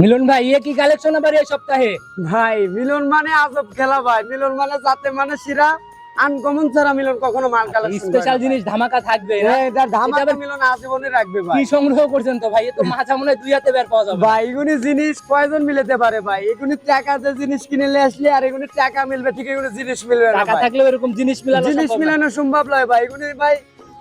মিলন ভাই ইয়ে কি কালেকশন আবার এই সপ্তাহে? ভাই মিলন মানে আজব খেলা ভাই। মিলন মানে যাতে মানে সিরা আনকমন ছাড়া মিলন কখনো মাল কালেকশন স্পেশাল জিনিস ধামাকা থাকবে না? এটা ধামাকা এটা আবার- মিলন আজীবনে রাখবে ভাই। কি সংগ্রহ করছেন তো ভাই? এ তো মাথা মনে দুই হাতে বের পাওয়া যাবে। ভাই এগুনি জিনিস কয়জন মিলাতে পারে ভাই? এগুনি টাকা টাকাতে জিনিস কিনে নিয়ে আসলে আর এগুনি টাকা মিলবে ঠিক এগুলি জিনিস মিলবে না টাকা ভাই। থাকলেও এরকম জিনিস মিলানো জিনিস। মিলানো সম্ভব নয় ভাই। এগুনি ভাই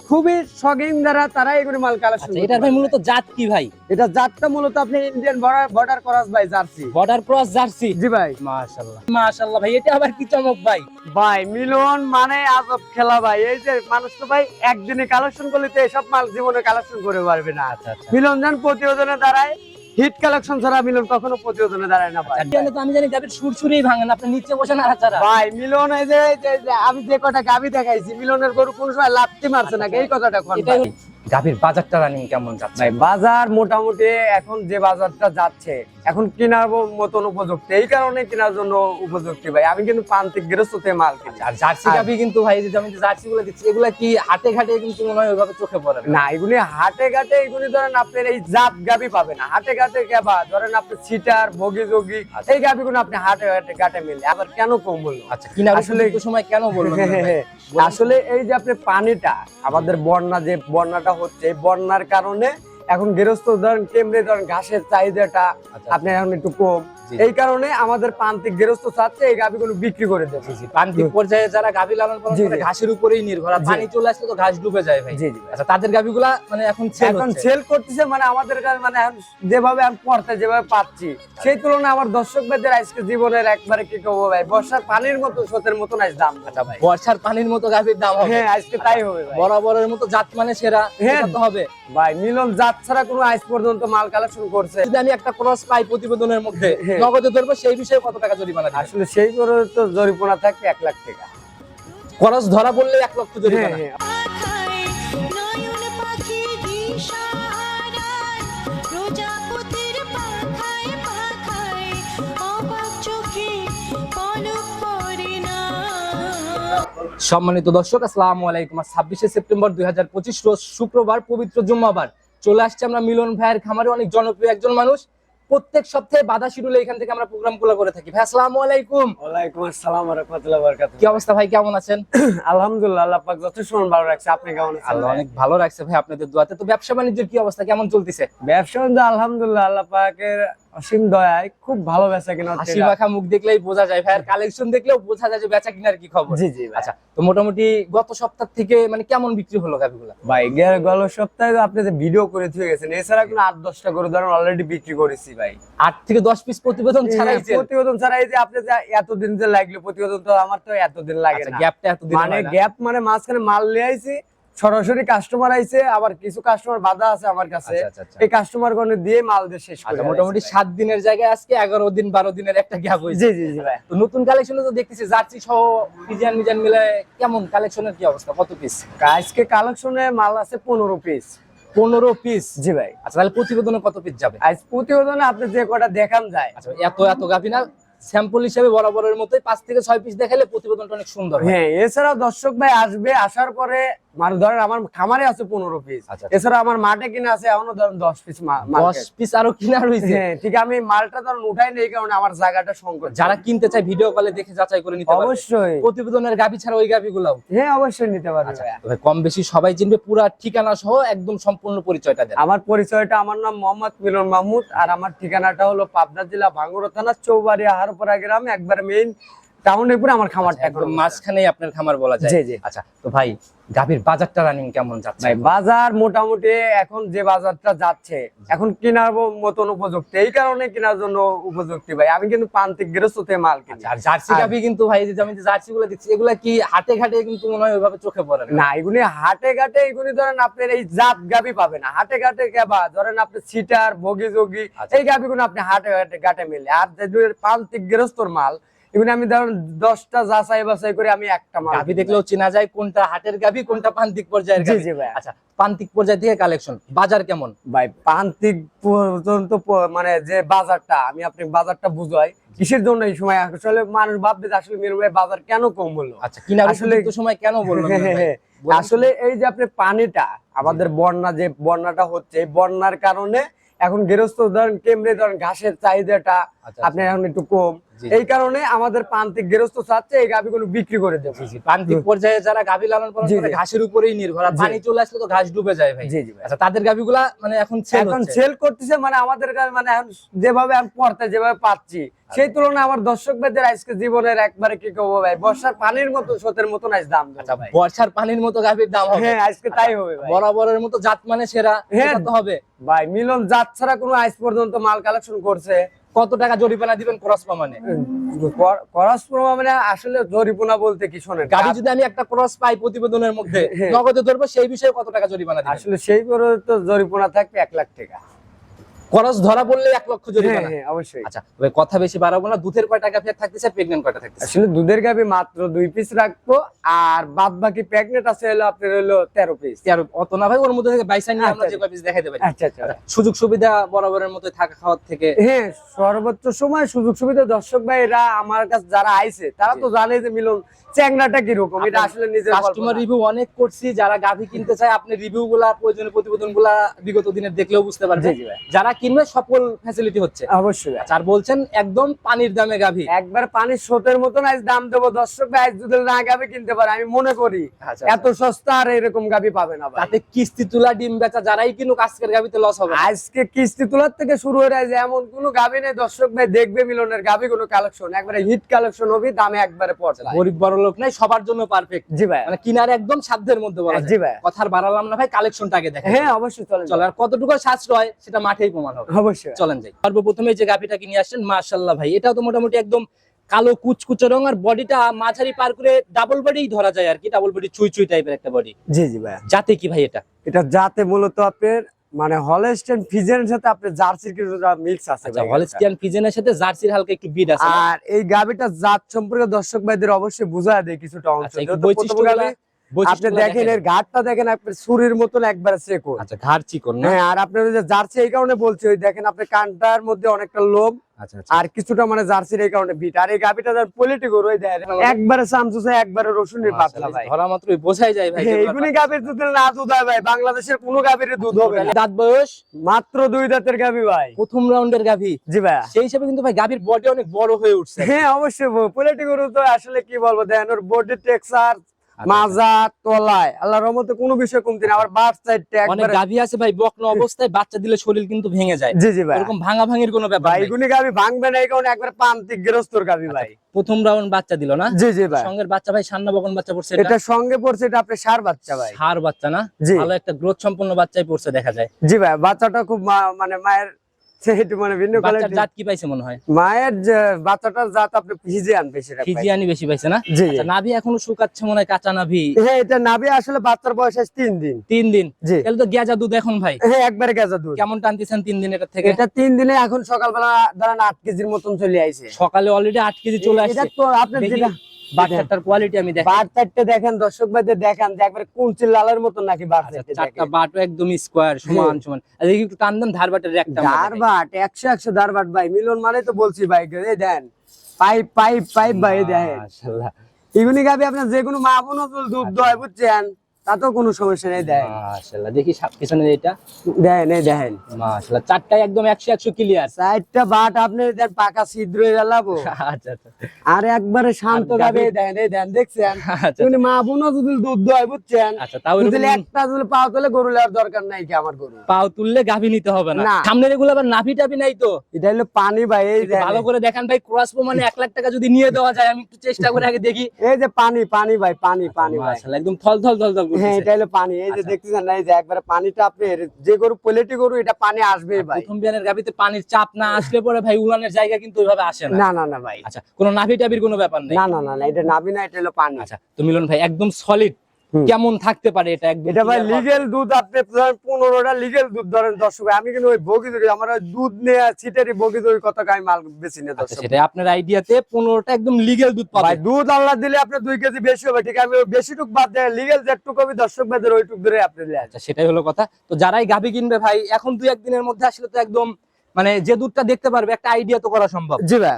খুবই শখিন যারা তারা এগুলো মাল কালেকশন এটা এটার ভাই মূলত জাত কি ভাই? এটা জাতটা মূলত আপনি ইন্ডিয়ান বর্ডার ক্রস ভাই জার্সি। Border cross Jersey? জি ভাই। মাশাআল্লাহ। মাশাআল্লাহ ভাই এটা আবার কি চমক ভাই? ভাই মিলন মানে আজব খেলা ভাই। এই যে মানুষ তো ভাই একদিনে কালেকশন করলে তো এসব মাল জীবনে কালেকশন করে পারবে না। আচ্ছা আচ্ছা। মিলন যান প্রতিবেদনে দাঁড়ায় হিট কালেকশন ছাড়া মিলন কখনো প্রতিবেদনে দাঁড়ায় না ভাই। তো আমি জানি গাবির সুরসুরেই ভাঙেন আপনি নিচে বসে না ছাড়া। ভাই মিলন এই যে এই যে- যে আমি যে কটা গাবি দেখাইছি মিলনের গরু কোন সময় লাফতে মারছে নাকি? এই কথাটা কোন গাবির বাজারটা রানিং কেমন যাচ্ছে? ভাই বাজার মোটামুটি এখন যে বাজারটা যাচ্ছে এখন কেনার মতন উপযুক্ত এই কারণে কেনার জন্য উপযুক্ত ভাই। আমি কিন্তু প্রান্তিক গৃহস্থতে মাল কিনি। আর জার্সি গাবি কিন্তু ভাই যে আমি জার্সি গুলো দিচ্ছি এগুলা কি হাটে ঘাটে কিন্তু মনে হয় ওইভাবে চোখে পড়ে না? এগুলি হাটে ঘাটে এগুলি ধরেন আপনার এই জাত গাবি পাবে না। হাটে ঘাটে গাবা ধরেন আপনি সিটার ভোগী যোগী আচ্ছা। এই গাবিগুলো আপনি হাটে ঘাটে ঘাটে মিললে আবার কেন কম বলল? আচ্ছা কিনার আসলে- সময় কেন ভাই? আসলে এই যে আপনি পানিটা আমাদের বন্যা যে বন্যাটা হচ্ছে এই বন্যার কারণে এখন গৃহস্থ ধরেন কেমনে ধরেন ঘাসের চাহিদাটা আপনি আপনার এখন একটু কম। এই কারণে আমাদের প্রান্তিক গৃহস্থ চাচ্ছে এই গাবিগুলো বিক্রি করে দেবে। প্রান্তিক পর্যায়ে যারা গাভী লালন পালন করে ঘাসের উপরেই নির্ভর। আর পানি চলে আসলে তো ঘাস ডুবে যায় ভাই। জি জি আচ্ছা তাদের গাভীগুলা মানে এখন এখন সেল করতেছে মানে আমাদের মানে যেভাবে আমি পড়তে যেভাবে পাচ্ছি সেই তুলনায় আমার দর্শক ভাইদের আজকে জীবনের একবারে কি করব ভাই? বর্ষার পানির মতো স্রোতের মতন আজ দাম আচ্ছা বর্ষার পানির মতো গাভীর দাম হবে। হ্যাঁ আজকে তাই হবে ভাই। বরাবরের মতো জাত মানে সেরা হ্যাঁ। তো হবে। ভাই মিলন জাত ছাড়া কোনো আজ পর্যন্ত মাল কালেকশন করছে। যদি আমি একটা ক্রস পাই প্রতিবেদনের মধ্যে হ্যাঁ। নগদে ধরবো সেই বিষয়ে কত টাকা জরিমানা? আসলে সেই করে তো জরিমানা থাকবে এক লাখ টাকা। খরচ ধরা পড়লে এক লক্ষ হ্যাঁ জরিমানা। হ্যাঁ। সম্মানিত দর্শক আসসালামু আলাইকুম। ছাব্বিশে সেপ্টেম্বর দুই রোজ শুক্রবার পবিত্র জুম্মাবার। চলে আসছে আমরা মিলন ভাইয়ের খামারে অনেক জনপ্রিয় একজন মানুষ। প্রত্যেক সপ্তাহে বাধা শিডিউলে এখান থেকে আমরা প্রোগ্রামগুলো করে থাকি। ভাই আসসালামু আলাইকুম। ওয়ালাইকুম আসসালাম ওয়া রাহমাতুল্লাহি ওয়া বারাকাতুহু। কি অবস্থা ভাই কেমন আছেন? আলহামদুলিল্লাহ আল্লাহ পাক যথেষ্ট ভালো রাখছে। আপনি কেমন আছেন আল্লাহ অনেক ভালো রাখছে ভাই আপনাদের দোয়াতে। তো ব্যবসা বাণিজ্যের কি অবস্থা কেমন চলতেছে? ব্যবসা আলহামদুলিল্লাহ আল্লাহ পাকের অসীম দয়ায় খুব ভালো বেচা কিনা হাসি মাখা মুখ দেখলেই বোঝা যায় ভাইয়ের কালেকশন দেখলেও বোঝা যায় যে বেচা কিনার কি খবর। জি জি আচ্ছা তো মোটামুটি গত সপ্তাহ থেকে মানে কেমন বিক্রি হলো গাভিগুলা? ভাই গে- গেল সপ্তাহে তো আপনি যে ভিডিও করে দিয়ে গেছেন এছাড়া কোনো আট দশটা করে ধরেন অলরেডি বিক্রি করেছি ভাই। আট থেকে দশ পিস প্রতিবেদন ছাড়াই প্রতিবেদন ছাড়া এই যে আপনি যে এতদিন যে লাগল প্রতিবেদন তো আমার তো এতদিন লাগে আচ্ছা না। গ্যাপটা এতদিন মানে গ্যাপ মানে মাঝখানে মাল নিয়ে আইছি সরাসরি কাস্টমার আইছে আবার কিছু কাস্টমার বাধা আছে আমার কাছে। আচ্ছা, আচ্ছা, আচ্ছা। এই কাস্টমার গণে দিয়ে মাল দিয়ে শেষ করে মোটামুটি সাত দিনের জায়গায় আজকে এগারো দিন বারো দিনের একটা গ্যাপ। হয়েছে। জি জি জি ভাই। তো নতুন কালেকশনে তো দেখতেছি জার্সি সহ মিজান মিজান মিলে কেমন কালেকশনের কি অবস্থা? কত পিস আজকে কালেকশনে মাল আছে পনেরো পিস পনেরো পিস জি ভাই। আচ্ছা তাহলে প্রতিবেদনে কত পিস যাবে? আজ প্রতিবেদনে আপনি যে কটা দেখান যায়। আচ্ছা এত এত গাভি না? স্যাম্পল হিসেবে বরাবরের মতোই পাঁচ থেকে ছয় পিস দেখালে প্রতিবেদনটা অনেক সুন্দর হ্যাঁ এছাড়াও দর্শক ভাই আসবে আসার পরে মানে ধরেন আমার খামারে আছে পনেরো পিস আচ্ছা। এছাড়া আমার মাঠে কিনা আছে এখনও ধরেন দশ পিস দশ পিস আরও কিনা রয়েছে? হ্যাঁ ঠিক আমি মালটা ধরেন উঠাই নেই কারণে আমার জায়গাটা সংকট। যারা কিনতে চায় ভিডিও কলে দেখে যাচাই করে নিতে অবশ্যই। প্রতিবেদনের গাভি ছাড়া ওই গাভি গুলাও হ্যাঁ অবশ্যই নিতে পারবে। কম বেশি সবাই চিনবে পুরা ঠিকানা সহ একদম সম্পূর্ণ পরিচয়টা দেন। আমার পরিচয়টা আমার নাম মোহাম্মদ মিলন মাহমুদ আর আমার ঠিকানাটা হলো পাবনা জেলা ভাঙ্গুরা থানা চৌবাড়ি আহারপাড়া গ্রাম একবার মেইন টাউনের উপরে আমার খামারটা একদম মাঝখানেই আপনার খামার বলা যায়। জি, জি। আচ্ছা তো ভাই গাভীর বাজারটা রানিং কেমন যাচ্ছে? ভাই বাজার মোটামুটি এখন যে বাজারটা যাচ্ছে এখন কেনার মতন উপযুক্ত। এই কারণে কেনার জন্য উপযুক্ত ভাই। আমি কিন্তু মাল কিনি। আচ্ছা, আর জার্সি গাভি কিন্তু ভাই যে আমি যে জার্সি গুলো দিচ্ছি এগুলা কি হাটে ঘাটে কিন্তু মনে হয় ওইভাবে চোখে পড়ে না? না এগুলি হাটে ঘাটে এগুলি ধরেন আপনার এই জাত গাবি পাবে না। হাটে ঘাটে গাবা ধরেন আপনি সিটার ভোগী যোগী আচ্ছা। এই গাবিগুলো আপনি হাটে ঘাটে ঘাটে মিলে। আর প্রান্তিক গৃহস্থর মাল এগুলি আমি ধরেন দশটা যাচাই বাছাই করে আমি একটা মাল গাভি দেখলেও চেনা যায় কোনটা হাটের গাভি কোনটা প্রান্তিক পর্যায়ের জি জি ভাই আচ্ছা প্রান্তিক পর্যায় থেকে কালেকশন বাজার কেমন? ভাই প্রান্তিক পর্যন্ত মানে যে বাজারটা আমি আপনি বাজারটা বুঝাই। কিসের জন্য এই সময় আসলে মানুষ ভাববে যে আসলে মিরু ভাই বাজার কেন কম হলো? আচ্ছা কিনার আসলে- সময় কেন বলবেন না আসলে এই যে আপনি পানিটা আমাদের বন্যা যে বন্যাটা হচ্ছে এই বন্যার কারণে এখন গৃহস্থ ধরেন কেমনে ধরেন ঘাসের চাহিদাটা আচ্ছা, আপনার এখন একটু কম। এই কারণে আমাদের প্রান্তিক গৃহস্থ চাচ্ছে এই গাভিগুলো বিক্রি করে দেবো। প্রান্তিক পর্যায়ে যারা গাভী লালন পালন করে ঘাসের উপরেই নির্ভর। আর পানি চলে আসলে তো ঘাস ডুবে যায় ভাই। আচ্ছা তাদের গাভীগুলা মানে এখন এখন সেল করতেছে মানে আমাদের মানে যেভাবে আমি পড়তে যেভাবে পাচ্ছি সেই তুলনায় আমার দর্শক ভাইদের আজকে জীবনের একবারে কি করব ভাই? বর্ষার পানির মতো স্রোতের মতন আজ দাম আচ্ছা। বর্ষার পানির মতো গাভীর দাম হবে। হ্যাঁ আজকে তাই হবে বরাবরের মতো জাত মানে সেরা হ্যাঁ। হবে। ভাই মিলন জাত ছাড়া কোনো আজ পর্যন্ত মাল কালেকশন করছে। কত টাকা জরিমানা দিবেন ক্রস প্রমাণে? ক্রস প্রমাণে মানে আসলে জরিপনা বলতে কি শোনেন গাড়ি যদি আমি একটা ক্রস পাই প্রতিবেদনের মধ্যে হ্যাঁ। নগদে ধরবো সেই বিষয়ে কত টাকা জরিমানা আসলে সেই তো জরিপনা থাকবে এক লাখ টাকা। ক্রস ধরা পড়লে এক লক্ষ হ্যাঁ জরিমানা হ্যাঁ অবশ্যই। আচ্ছা তবে কথা বেশি বাড়াবো না। দুধের কয় টাকা ফের থাকতেছে প্রেগনেন্ট কয়টা থাকতেছে? আসলে দুধের গাবি মাত্র দুই পিস রাখব আর বাদ বাকি প্রেগনেন্ট আছে হলো আপনার হলো তেরো পিস আর অত না ভাই ওর মধ্যে থেকে বাইসা নিয়ে আমরা আচ্ছা, যে কয় পিস দেখাইতে পারি। আচ্ছা আচ্ছা। সুযোগ সুবিধা বরাবরের মতো থাকা খাওয়ার থেকে হ্যাঁ সর্বোচ্চ সময় সুযোগ সুবিধা দর্শক ভাইরা আমার কাছে যারা আইছে তারা তো জানে যে মিলন চ্যাংরাটা এটা আসলে নিজের কাস্টমার রিভিউ অনেক করছি যারা গাভী কিনতে চায় আপনি রিভিউ গুলা প্রয়োজনীয় প্রতিবেদনগুলা বিগত দিনের দেখলেও বুঝতে পারবেন। যারা কিনবে সকল ফ্যাসিলিটি হচ্ছে। অবশ্যই আর বলছেন একদম পানির দামে গাভী। একবার পানির স্রোতের মতন আজ দাম দেবো দর্শক আজ যদি না কিনতে পারে আমি মনে করি আচ্ছা, এত সস্তা আর এরকম গাবি পাবে না তাতে কিস্তি তুলা ডিম বেচা যারাই কিনুক আজকের গাভীতে লস হবে আজকে কিস্তি তোলার থেকে শুরু হয়ে যায় এমন কোন গাবি নেই দর্শক ভাই দেখবে মিলনের গাবি কোনো কালেকশন একবারে হিট কালেকশন হবে দামে একবারে পড়ছে গরিব বড় লোক নাই সবার জন্য পারফেক্ট জি ভাই। মানে কিনার একদম সাধ্যের মধ্যে বলা জি যায়। ভাই। কথার বাড়ালাম না ভাই কালেকশনটা আগে দেখেন। হ্যাঁ অবশ্যই চলে চলে আর কতটুকু সাশ্রয় সেটা মাঠেই প্রমাণ হবে। অবশ্যই। চলেন যাই। সর্বপ্রথমে যে গাভিটাকে নিয়ে আসছেন মার্শাল্লাহ ভাই এটাও তো মোটামুটি একদম কালো কুচকুচে রং আর বডিটা মাঝারি পার করে ডাবল বডি ধরা যায় আর কি ডাবল বডি চুই চুই টাইপের একটা বডি জি জি ভাই। যাতে কি ভাই এটা? এটা যাতে মূলত আপনার মানে হলস্টেন ফিজেনের সাথে আপনি জার্সির কিছুটা মিক্স আছে আচ্ছা ভাই হলস্টিয়ান ফিজেনের সাথে জার্সির হালকা একটু বিড আছে আর এই গাবিটা জাত সম্পর্কে দর্শক ভাইদের অবশ্যই বুঝায় দেয় কিছুটা অংশ। প্রথম বৈশিষ্ট্যগুলা আপনি দেখেন। এর ঘাটটা দেখেন আপনার সুরির মতন একবারে চেকো আচ্ছা ঘাড় চিকন না হ্যাঁ আর আপনার ওই যে জার্সি এই কারণে বলছি ওই দেখেন আপনি কানটার মধ্যে অনেকটা লোম আচ্ছা আচ্ছা। আর কিছুটা মানে জার্সির এই কারণে বিট। আর এই গাবিটা যার পলিটি গরু ওই দেখেন একবারে সামসুসে একবারে রসুনের পাতলা ভাই। ধরা মাত্রই বোঝাই যায় ভাই হ্যাঁ, এইগুলি গাবির দুধ না দুধ হয় ভাই বাংলাদেশের কোনো গাবির দুধ হবে না। দাঁত বয়স? মাত্র দুই দাঁতের গাবি ভাই। প্রথম রাউন্ডের গাভি? জি ভাই। সেই হিসাবে কিন্তু ভাই গাভির বডি অনেক বড় হয়ে উঠছে। হ্যাঁ অবশ্যই পোলেটি গরু তো আসলে কি বলব দেখেন ওর বডি টেক্সার আচ্ছা, মাজা তলায় আল্লাহর রহমতে কোনো বিষয় কমতি না আবার বাট সাইডটা অনেক গাভি আছে ভাই বকন অবস্থায় বাচ্চা দিলে শরীর কিন্তু ভেঙে যায়। জি জি ভাই। এরকম ভাঙা ভাঙির কোনো ব্যাপার ভাই নাই। এগুলি ভাঙবে না এই কারণে একবার গাবি ভাই। প্রথম রাউন্ড বাচ্চা দিল না? জি জি ভাই। সঙ্গের বাচ্চা ভাই সান্না বকন বাচ্চা পড়ছে এটা? সঙ্গে পড়ছে এটা আপনার সার বাচ্চা ভাই। সার বাচ্চা না? জি। ভালো একটা গ্রোথ সম্পন্ন বাচ্চাই পড়ছে দেখা যায়। জি ভাই বাচ্চাটা খুব মানে মায়ের মানে ভিন্ন কোয়ালিটি জাত কি পাইছে মনে হয়? মায়ের বাচ্চাটার জাত আপনি ভিজিয়ান বেশি রাখবেন ফিজিয়ানি বেশি পাইছে না? আচ্ছা নাভি এখনও শুকাচ্ছে মনে হয় কাঁচা নাভি। হ্যাঁ এটা আসলে বাচ্চার বয়স আছে তিন দিন। তিন দিন? জি। তাহলে তো গেজা দুধ এখন ভাই। হ্যাঁ একবারে গেজা দুধ। কেমন টানতেছেন তিন দিন এটা থেকে? এটা তিন দিনে এখন সকালবেলা ধরেন আট কেজির মতন চলে আইছে। সকালে অলরেডি আট কেজি চলে এটা আসছে। তো যেটা বাচ্চাটার কোয়ালিটি আমি দেখি। বাচ্চাটা দেখেন দর্শক ভাইদের দেখেন যে একবারে কুঞ্চিল লালের মতন নাকি বাচ্চাটা আচ্ছা, চারটে দেখেন। একদম স্কোয়ার সমান সমান। আর দেখি একটু টান দেন ধার বাটের একটা ধারবাট একশো একশো ধারবাট ভাই মিলন মানে তো বলছি ভাই এই দেন। পাইপ পাইপ পাইপ ভাই এই দেখেন মাশাআল্লাহ। এগুলি গাবি আপনার যে কোনো মা বোন দুধ দয় বুঝছেন? তাতেও কোনো সমস্যা নেই মাশাআল্লাহ দেখি পিছনে এটা। এই দেখেন মাশাআল্লাহ একদম 100 100 ক্লিয়ার চারটা বাট আপনি দেন পাকা ছিদ্র আচ্ছা আচ্ছা। আর একবারে শান্ত এই দেখছেন? আচ্ছা এগুলি মা বোনও যদি দুধ দয় বুঝছেন? আচ্ছা তাও যদি একটা যদি পাও গরু লেওয়ার দরকার নাই কি আমার গরু? পাও তুললে গাভী নিতে হবে না। সামনের এগুলো আবার নাভি টাভি নাই তো। এটা হলো পানি ভাই এই ভালো করে দেখেন ভাই ক্রস মানে এক লাখ টাকা যদি নিয়ে দেওয়া যায় আমি একটু চেষ্টা করে আগে দেখি। এই যে পানি পানি ভাই পানি পানি ভাই। মাশাআল্লাহ একদম থল থল থল থল হ্যাঁ এটা হলো পানি। এই যে আচ্ছা। দেখতেছেন না এই যে একবারে পানিটা আপনি যে গরু পোলেটি গরু এটা পানি আসবে ভাই। প্রথম বিয়ানের গাভীতে পানির চাপ না আসলে পরে ভাই উলানের জায়গা কিন্তু ওইভাবে আসে না। না না না ভাই। আচ্ছা কোনো নাভি টাভির কোনো ব্যাপার নেই? না না না এটা নাভি না এটা হলো পানি। আচ্ছা তো মিলন ভাই একদম সলিড। কেমন থাকতে পারে এটা এটা ভাই লিগেল দুধ আপনি পনেরোটা লিগেল দুধ ধরেন দর্শক আমি কিন্তু ওই বগি দই আমার দুধ নিয়ে ছিটারি বগি দই কত আমি মাল বেশি নিয়ে আচ্ছা দর্শক। সেটা আপনার আইডিয়াতে পনেরোটা একদম লিগেল দুধ পাবে ভাই দুধ আল্লাহ দিলে আপনার দুই কেজি বেশি হবে ঠিক আমি বেশিটুক বাদ দেয় লিগেল যেটুকু হবে দর্শক ভাইদের ওইটুক ধরে আপনি। আচ্ছা সেটাই হলো কথা। তো যারাই গাভী কিনবে ভাই এখন দুই একদিনের মধ্যে আসলে তো একদম মানে যে দুধটা দেখতে পারবে একটা আইডিয়া তো করা সম্ভব। জি ভাই।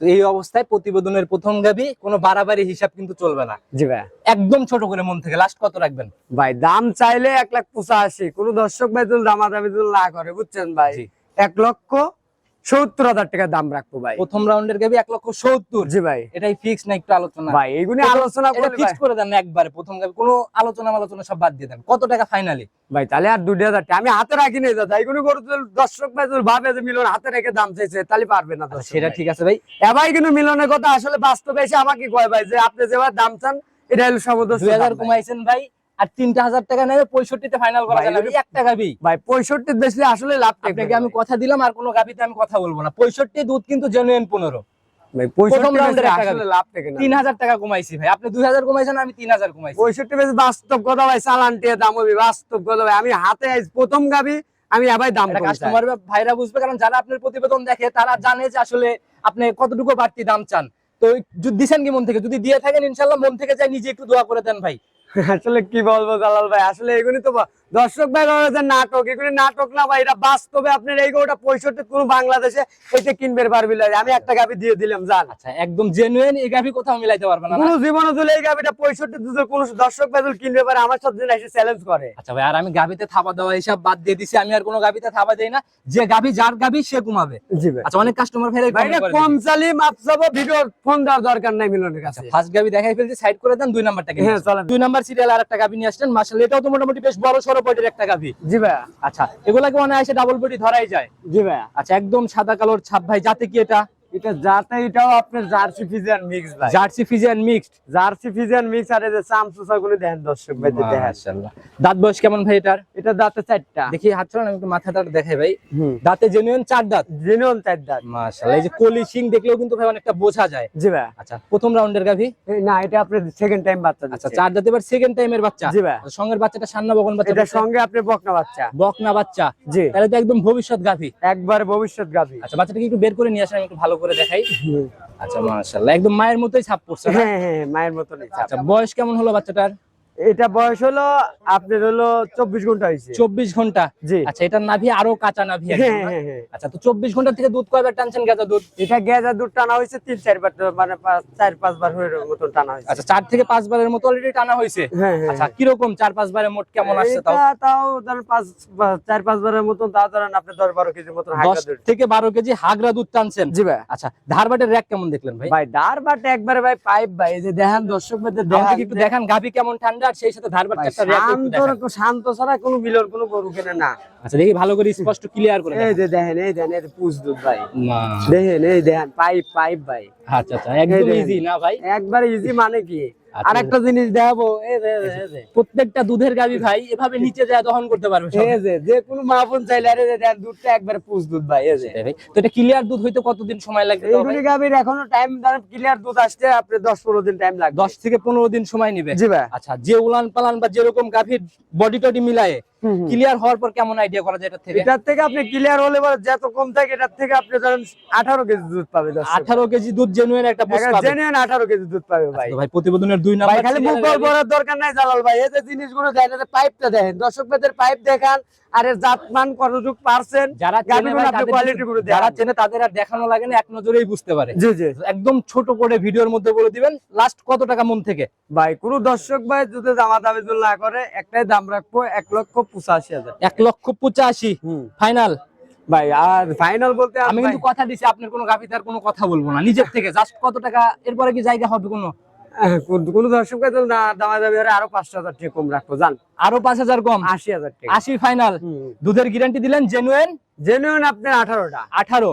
তো এই অবস্থায় প্রতিবেদনের প্রথম গাবি কোনো বাড়াবাড়ি হিসাব কিন্তু চলবে না। জি ভাই। একদম ছোট করে মন থেকে লাস্ট কত রাখবেন? ভাই দাম চাইলে এক লাখ পঁচাশি কোনো দর্শক ভাই যদি দামাদামি তো না করে বুঝছেন ভাই? এক লক্ষ সত্তর হাজার টাকা দাম রাখব ভাই। প্রথম রাউন্ডের গাবি এক লক্ষ সত্তর। জি ভাই। এটাই ফিক্স না একটু আলোচনা? ভাই এইগুলি আলোচনা ফিক্স করে দেন একবারে। প্রথম গাবি কোনো আলোচনা আলোচনা সব বাদ দিয়ে দেন। কত টাকা ফাইনালি ভাই তাহলে আর দুই হাজার টাকা আমি হাতে রাখি নাই দাদা। এইগুলি করে দর্শক ভাই যদি ভাবে যে মিলন হাতে রেখে দাম চাইছে তাহলে পারবে না দর্শক সেটা ঠিক আছে ভাই। এবার কিন্তু মিলনের কথা আসলে বাস্তবে এসে আমাকে কয় ভাই যে আপনি যেভাবে দাম চান এটা হলো সর্বদর্শ দুই হাজার কমাইছেন ভাই। আর তিনটা হাজার টাকা নেবে পঁয়ষট্টিতে ফাইনাল করা এটা- ভাই, একটা গাবি। ভাই পঁয়ষট্টি বেশি আসলে লাভ আপনাকে আমি কথা দিলাম আর কোনো গাবিতে আমি কথা বলব না। পঁয়ষট্টি দুধ কিন্তু জেনুইন পনেরো। ভাই প্রথম পঁয়ষট্টি রাউন্ডের বেশি একটা আসলে গাবি। লাভ থেকে না তিন হাজার টাকা কমাইছি ভাই। আপনি দুই হাজার কমাইছেন আমি তিন হাজার কমাইছি। পঁয়ষট্টি বেশি বাস্তব কথা ভাই চালান টিয়ে দাম হবে বাস্তব কথা ভাই। আমি হাতে প্রথম গাবি আমি আবার দাম কাস্টমার ভাইরা বুঝবে কারণ যারা আপনার প্রতিবেদন দেখে তারা জানে যে আসলে আপনি কতটুকু বাড়তি দাম চান। তো যদি দিছেন কি মন থেকে? যদি দিয়ে থাকেন ইনশাল্লাহ মন থেকে চাই নিজে একটু দোয়া করে দেন ভাই। আসলে কি বলব জালাল ভাই? আসলে এগুলি তো দর্শক ভাই যে নাটক। এগুলি নাটক না ভাই এটা বাস্তবে আপনার এই গোটা পঁয়ষট্টি কোন বাংলাদেশে এটা কিনবে পারবি আমি একটা গাবি দিয়ে দিলাম জান। আচ্ছা একদম জেনুইন এই গাভি কোথাও মিলাইতে পারবে না? কোন জীবনে তুলে এই গাবিটা পঁয়ষট্টি দুধের কোন দর্শক ভাই কিনবে পারে আমার সাথে এসে চ্যালেঞ্জ করে। আচ্ছা ভাই আর আমি গাভিতে থাবা দেওয়া হিসাব বাদ দিয়ে দিছি আমি আর কোনো গাভিতে থাবা দেই না। যে গাভি যার গাভি সে ঘুমাবে। জি ভাই। আচ্ছা অনেক কাস্টমার ভাই ভাই কম চালি মাপ চাবো ভিডিও ফোন দেওয়ার দরকার নাই মিলনের কাছে। ফার্স্ট গাভি দেখাই ফেলছি সাইড করে দেন দুই নাম্বারটাকে হ্যাঁ চলেন। দুই নাম্বার সিরিয়াল আর একটা গাভি নিয়ে আসলেন মাসাল এটাও তো মোটামুটি বেশ বড় সড়ো পয়েন্টের একটা গাভি। জি ভাই আচ্ছা এগুলাকে মনে হয় ডাবল বডি ধরাই যায়। জি ভাই আচ্ছা একদম সাদা কালোর ছাপ ভাই যাতে কি এটা? এটা এটাও আপনার জার্সি ফিজিয়ান মিক্স ভাই। Jersey Friesian mixed Jersey Friesian mix আর এই যে চামচুসা গুলো দেখেন দর্শক ভাই যে দেখেন মাশাআল্লাহ। দাঁত বয়স কেমন ভাই এটার? এটা দাঁতে চারটা। দেখি হাত চালান একটু মাথাটা দেখাই ভাই। দাঁতে জেনুইন চার দাঁত? জেনুইন চার দাঁত। মাশাআল্লাহ এই যে দেখলেও কিন্তু ভাই অনেকটা বোঝা যায়। জি ভাই। আচ্ছা প্রথম রাউন্ডের গাভি? না এটা আপনার সেকেন্ড টাইম বাচ্চা আচ্ছা চার দাঁত এবার সেকেন্ড টাইমের বাচ্চা। জি ভাই। আচ্ছা, সঙ্গের বাচ্চাটা সান্না বকন বাচ্চা এটা সঙ্গে আপনি বকনা বাচ্চা। বকনা বাচ্চা। জি। তাহলে তো একদম ভবিষ্যৎ গাভি। একবার ভবিষ্যৎ গাভী। আচ্ছা বাচ্চাটাকে একটু বের করে নিয়ে আসেন একটু ভালো করে দেখাই। আচ্ছা মাশাআল্লাহ। একদম মায়ের মতোই ছাপ পড়ছে? হ্যাঁ হ্যাঁ মায়ের মতনই ছাপ। আচ্ছা বয়স কেমন হলো বাচ্চাটার? এটা বয়স হলো আপনার হলো চব্বিশ ঘণ্টা হয়েছে। চব্বিশ ঘণ্টা? জি। আচ্ছা এটার নাভি আরও কাঁচা নাভি হ্যাঁ? হ্যাঁ হ্যাঁ। আচ্ছা তো চব্বিশ ঘণ্টা থেকে দুধ কয়বার টানছেন গেজা দুধ? এটা গেজা দুধ টানা হয়েছে তিন চারবার মানে পাঁচ- চার পাঁচবার হয়ে মতন টানা হয়েছে। আচ্ছা চার থেকে পাঁচ বারের মতো অলরেডি টানা হয়েছে? হ্যাঁ হ্যাঁ আচ্ছা কীরকম চার পাঁচ বারের মোট কেমন আসছে তাও? তাও ধরেন পাঁচ চার পাঁচবারের মতন তাও ধরেন আপনি দশ বারো কেজির মতন দশ থেকে বারো কেজি হাগরা দুধ টানছেন? জি ভাই। আচ্ছা ধারবাটের র্যাক কেমন দেখলেন ভাই? ভাই ডার বাট একবারে ভাই পাইপ ভাই এই যে দেখেন দর্শক দেখেন একটু দেখান গাভি কেমন ঠান্ডা? আর সেই সাথে র্যাক একটু শান্ত ছাড়া কোনো বিলর কোনো গরু কেনে না আচ্ছা দেখি ভালো করে স্পষ্ট ক্লিয়ার করে এই। যে দেখেন এই দেখেন এর পুষ দুধ ভাই। দেখেন এই দেখেন পাইপ পাইপ ভাই আচ্ছা আচ্ছা একদম ইজি না ভাই একবার ইজি মানে কি। আর একটা জিনিস দেখাবো। প্রত্যেকটা দুধের গাবি ভাই এভাবে নিচে যায় দহন করতে পারবে যে কোনো মা বোন চাইলে আরে দুধটা একবারে পুষ দুধ ভাই। তো এটা ক্লিয়ার দুধ হইতে কতদিন সময় লাগবে? এইগুলি গাভীর এখনও টাইম ধরেন ক্লিয়ার দুধ আসতে আপনি দশ পনেরো দিন টাইম লাগবে দশ থেকে পনেরো দিন সময় নিবে জি ভাই আচ্ছা যে উলান পালান বা যেরকম গাভীর বডি টডি মিলায়ে। ক্লিয়ার হওয়ার পর কেমন আইডিয়া করা যায় এটা থেকে? এটার থেকে আপনি ক্লিয়ার হলে যত কম থাকে এটার থেকে আপনি ধরেন আঠারো কেজি দুধ পাবে দশ আঠারো কেজি দুধ জেনুইন একটা বুঝ পাবে। জেনুইন আঠারো কেজি দুধ পাবে ভাই। ভাই প্রতিবেদনের দুই ভাই নাম্বার খালি মুখ বড় করার দরকার নাই জালাল ভাই। এই যে জিনিসগুলো এই যে পাইপটা দেখেন দর্শক ভাইদের পাইপ দেখান আর এর জাতমান কতটুক পারছেন যারা কোয়ালিটি গুলো যারা চেনে তাদের আর দেখানো লাগে না এক নজরেই বুঝতে পারে। জি জি। একদম ছোট করে ভিডিওর মধ্যে বলে দিবেন লাস্ট কত টাকা মন থেকে? ভাই কোন দর্শক ভাই যদি জামা না করে একটাই দাম রাখব এক লক্ষ পঁচাশি হাজার। এক লক্ষ পঁচাশি ফাইনাল ভাই আর ফাইনাল বলতে আমি কিন্তু কথা দিছি আপনার কোনো গাফিতার কোনো কথা বলব না। নিজের থেকে জাস্ট কত টাকা এরপরে কি জায়গা হবে কোনো? কোন- কোন দর্শক না দামা হলে আরও পাঁচশো হাজার টাকা কম রাখব জান। আরও পাঁচ হাজার কম? আশি হাজার টাকা। আশি ফাইনাল দুধের গ্যারান্টি দিলেন জেনুইন জেনুইন আপনার আঠারোটা। আঠারো।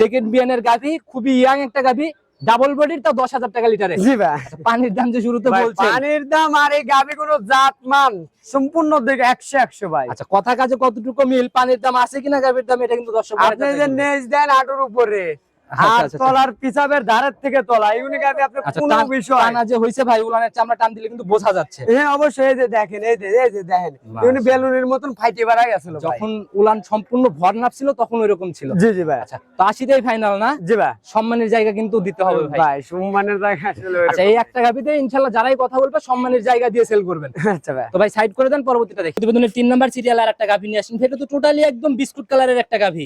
সেকেন্ড বিয়ানের গাভি খুবই ইয়াং একটা গাভি ডাবল বডির তো দশ হাজার টাকা লিটারে জি ভাই। পানির দাম যে শুরুতে ভাই, বলছেন। পানির দাম আর এই কোনো জাত মান সম্পূর্ণ দিকে একশো একশো ভাই। আচ্ছা কথা কাজে কতটুকু মিল? পানির দাম আছে কিনা গাভির দাম? এটা কিন্তু দর্শক আপনি যে নেজ দেন আটোর উপরে। আচ্ছা, আর আচ্ছা, তলার পিছাবের ধারের থেকে তলা এগুলি আপনি আচ্ছা কোনো বিষয়। টানা যে হয়েছে ভাই উলানের চামড়া টান দিলে কিন্তু বোঝা যাচ্ছে। হ্যাঁ অবশ্যই এই যে দেখেন এই যে এই যে দেখেন। মাশাআল্লাহ। বেলুনের মতন ফাইটে বেড়া গেছিল যখন উলান সম্পূর্ণ ভর নাপছিল তখন ওইরকম ছিল। জি জি ভাই। আচ্ছা তো আশিতেই ফাইনাল না? জি ভাই। সম্মানের জায়গা কিন্তু দিতে হবে ভাই। ভাই সম্মানের জায়গা আসলে আচ্ছা এই একটা গাভিতে ইনশাল্লাহ যারাই কথা বলবে সম্মানের জায়গা দিয়ে সেল করবেন। আচ্ছা ভাই। তো ভাই সাইড করে দেন পরবর্তীটা দেখি। প্রতিবেদনের তিন নাম্বার সিরিয়াল আর একটা গাভি নিয়ে আসেন। সেটা তো টোটালি একদম বিস্কুট কালারের একটা গাভি।